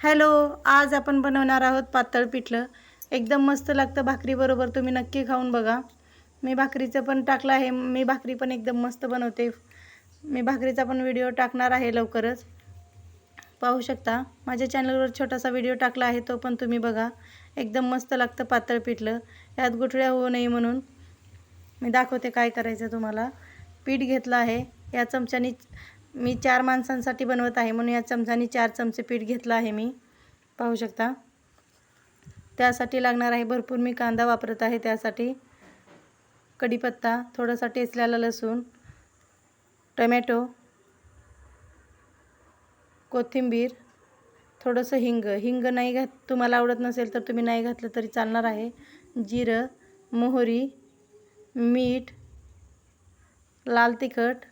Hello आज आपण बनवणार आहोत पातळ पिठलं. एकदम मस्त लागतं भाकरीबरोबर तुम्ही नक्की खाऊन बघा. मी भाकरीचं पण टाकलं आहे मी भाकरी पण एकदम मस्त बनवते. मी भाकरीचा पण व्हिडिओ टाकणार आहे लवकरच. पाहू शकता माझ्या चॅनलवर छोटासा व्हिडिओ टाकला आहे तो पण तुम्ही बघा. एकदम मस्त लागतं पातळ पिठलं. यात गुठळ्या होऊ नये म्हणून. मी दाखवते काय करायचं तुम्हाला. पीठ घेतलं आहे या चमच्याने मी चार माणसांसाठी बनवत आहे म्हणून या चमचानी चार चमचे पीठ घेतलं आहे मी. पाहू शकता. त्यासाठी लागणार आहे भरपूर मी कांदा वापरत आहे त्यासाठी. कढीपत्ता थोडासा टेचल्याला लसूण टमॅटो कोथिंबीर थोडंसं हिंग. हिंग नाही घात तुम्हाला आवडत नसेल तर तुम्ही नाही घातलं तरी चालणार आहे. जिरं मोहरी मीठ लाल तिखट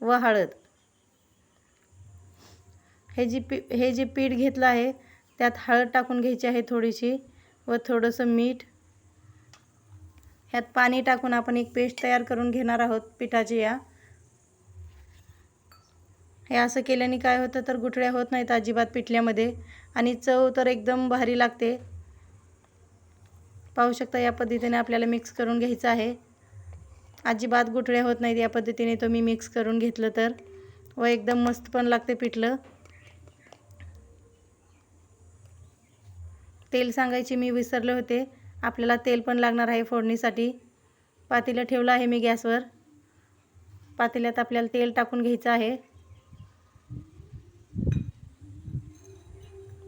व हळद. हे जी पी हे जे पीठ घेतलं आहे त्यात हळद टाकून घ्यायची आहे थोडीशी व थोडंसं मीठ. ह्यात पाणी टाकून आपण एक पेस्ट तयार करून घेणार आहोत पिठाची या. हे असं केल्याने काय होतं तर गुठळ्या होत नाहीत अजिबात पिठल्यामध्ये आणि चव तर एकदम भारी लागते. पाहू शकता या पद्धतीने आपल्याला मिक्स करून घ्यायचं आहे. अजिबात गुठळ्या होत नाहीत या पद्धतीने तुम्ही मिक्स करून घेतलं तर व एकदम मस्त पण लागते पिठलं. तेल सांगायचे मी विसरले होते. आपल्याला तेल पण लागणार आहे फोडणीसाठी. पातेलं ठेवलं आहे मी गॅसवर. पातेल्यात आपल्याला तेल टाकून घ्यायचं आहे.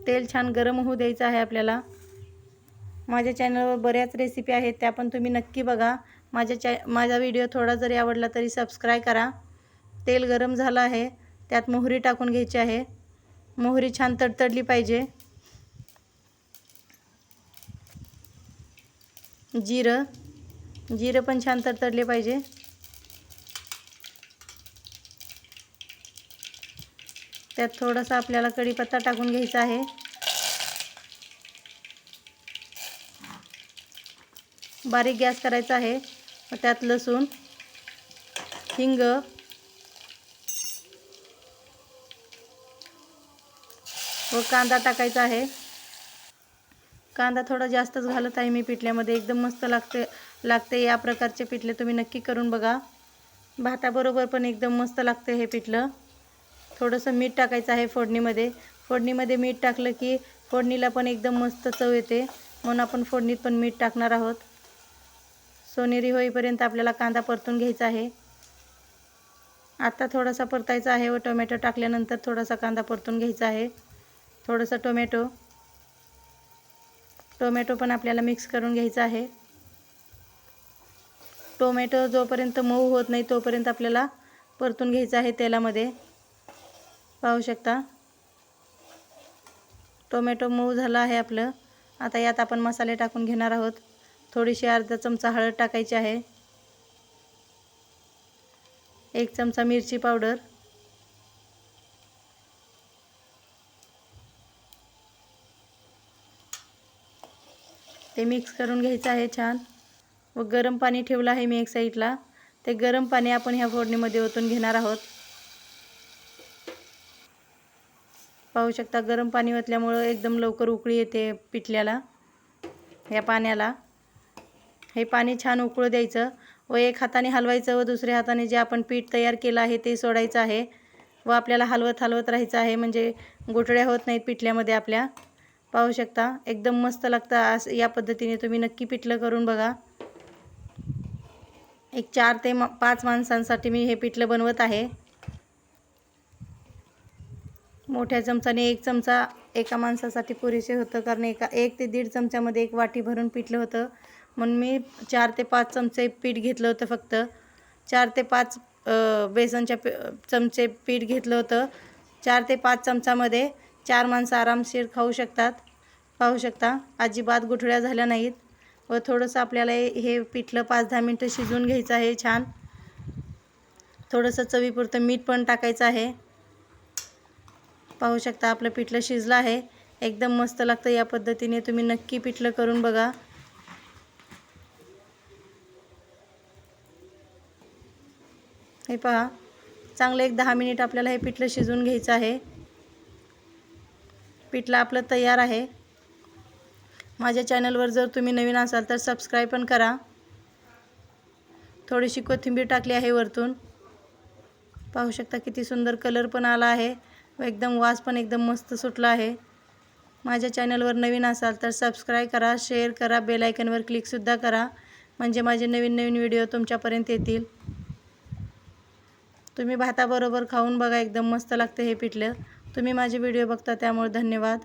तेल छान गरम होऊ द्यायचं आहे आपल्याला. माझ्या चॅनलवर बऱ्याच रेसिपी आहेत त्या पण तुम्ही नक्की बघा. माझ्या चॅ माझा व्हिडिओ थोडा जरी आवडला तरी सबस्क्राईब करा. तेल गरम झालं आहे त्यात मोहरी टाकून घ्यायची आहे. मोहरी छान तडतडली पाहिजे. जिरं. जिरं पण छान तडतडले पाहिजे. त्यात थोडासा आपल्याला कढीपत्ता टाकून घ्यायचा आहे. बारीक गॅस करायचा आहे. त्यात लसूण हिंग व कांदा टाकायचा आहे. कांदा थोडा जास्तच घालत आहे मी पिठल्यामध्ये. एकदम मस्त लागते लागते या प्रकारचे पिठले तुम्ही नक्की करून बघा. भाताबरोबर पण एकदम मस्त लागते हे पिठलं. थोडंसं मीठ टाकायचं आहे फोडणीमध्ये. फोडणीमध्ये मीठ टाकलं की फोडणीला पण एकदम मस्त चव येते. म्हणून आपण फोडणीत पण मीठ टाकणार आहोत. सोनेरी होईपर्यंत आपल्याला कांदा परतून घ्यायचा आहे. आता थोडासा परतायचा आहे व टोमॅटो टाकल्यानंतर थोडासा कांदा परतून घ्यायचा आहे. थोडंसं टोमॅटो. टोमॅटो पण आपल्याला मिक्स करून घ्यायचा आहे. टोमॅटो जोपर्यंत मऊ होत नाही तोपर्यंत आपल्याला परतून घ्यायचं आहे तेलामध्ये. पाहू शकता? टोमॅटो मऊ झालं आहे आपलं. आता यात आपण मसाले टाकून घेणार आहोत. थोडीशी अर्धा चमचा हळद टाकायची आहे. एक चमचा मिरची पावडर. ते मिक्स करून घ्यायचं आहे छान. व गरम पाणी ठेवलं आहे मी एक साईडला ते गरम पाणी आपण ह्या फोडणीमध्ये ओतून घेणार आहोत. पाहू शकता गरम पाणी ओतल्यामुळं एकदम लवकर उकळी येते पिठल्याला या पाण्याला. हे पाणी छान उकळू द्यायचं व एक हाताने हलवायचं व दुसऱ्या हाताने जे आपण पीठ तयार केलं आहे ते सोडायचं आहे. व आपल्याला हलवत हलवत राहायचं आहे. म्हणजे गोठड्या होत नाहीत पिठल्यामध्ये आपल्या. पाहू शकता. एकदम मस्त लागतं. असं या पद्धतीने तुम्ही नक्की पिठलं करून बघा. एक चार ते मा पाच माणसांसाठी मी हे पिठलं बनवत आहे. मोठ्या चमचाने एक चमचा एका माणसासाठी पुरेसे होतं. कारण एका एक ते दीड चमच्यामध्ये एक वाटी भरून पिठलं होतं. म्हणून मी चार ते पाच चमचे पीठ घेतलं होतं फक्त. चार ते पाच बेसनच्या चमचे पीठ घेतलं होतं. चार ते पाच चमचामध्ये चार माणसं आरामशीर खाऊ शकतात. पाहू शकता अजिबात गुठळ्या झाल्या नाहीत व थोडंसं आपल्याला हे पिठलं पाच दहा मिनटं शिजवून घ्यायचं आहे छान. थोडंसं चवीपुरतं मीठ पण टाकायचं आहे. पाहू शकता आपलं पिठलं शिजलं आहे. एकदम मस्त लागतं या पद्धतीने तुम्ही नक्की पिठलं करून बघा. हे पहा चांगलं एक दहा मिनिट आपल्याला हे पिठलं शिजवून घ्यायचं आहे. पिठलं आपलं तयार आहे. माझ्या चॅनलवर जर तुम्ही नवीन असाल तर सबस्क्राईब पण करा. थोडीशी कोथिंबीर टाकली आहे वरतून. पाहू शकता किती सुंदर कलर पण आला आहे व एकदम वास पण एकदम मस्त सुटला आहे. माझ्या चॅनलवर नवीन असाल तर सबस्क्राईब करा शेअर करा बेलायकनवर क्लिकसुद्धा करा. म्हणजे माझे नवीन नवीन व्हिडिओ तुमच्यापर्यंत येतील. तुम्ही भाताबरोबर खाऊन बघा एकदम मस्त लागतं हे पिठलं. तुम्ही माझे व्हिडिओ बघता त्यामुळे धन्यवाद.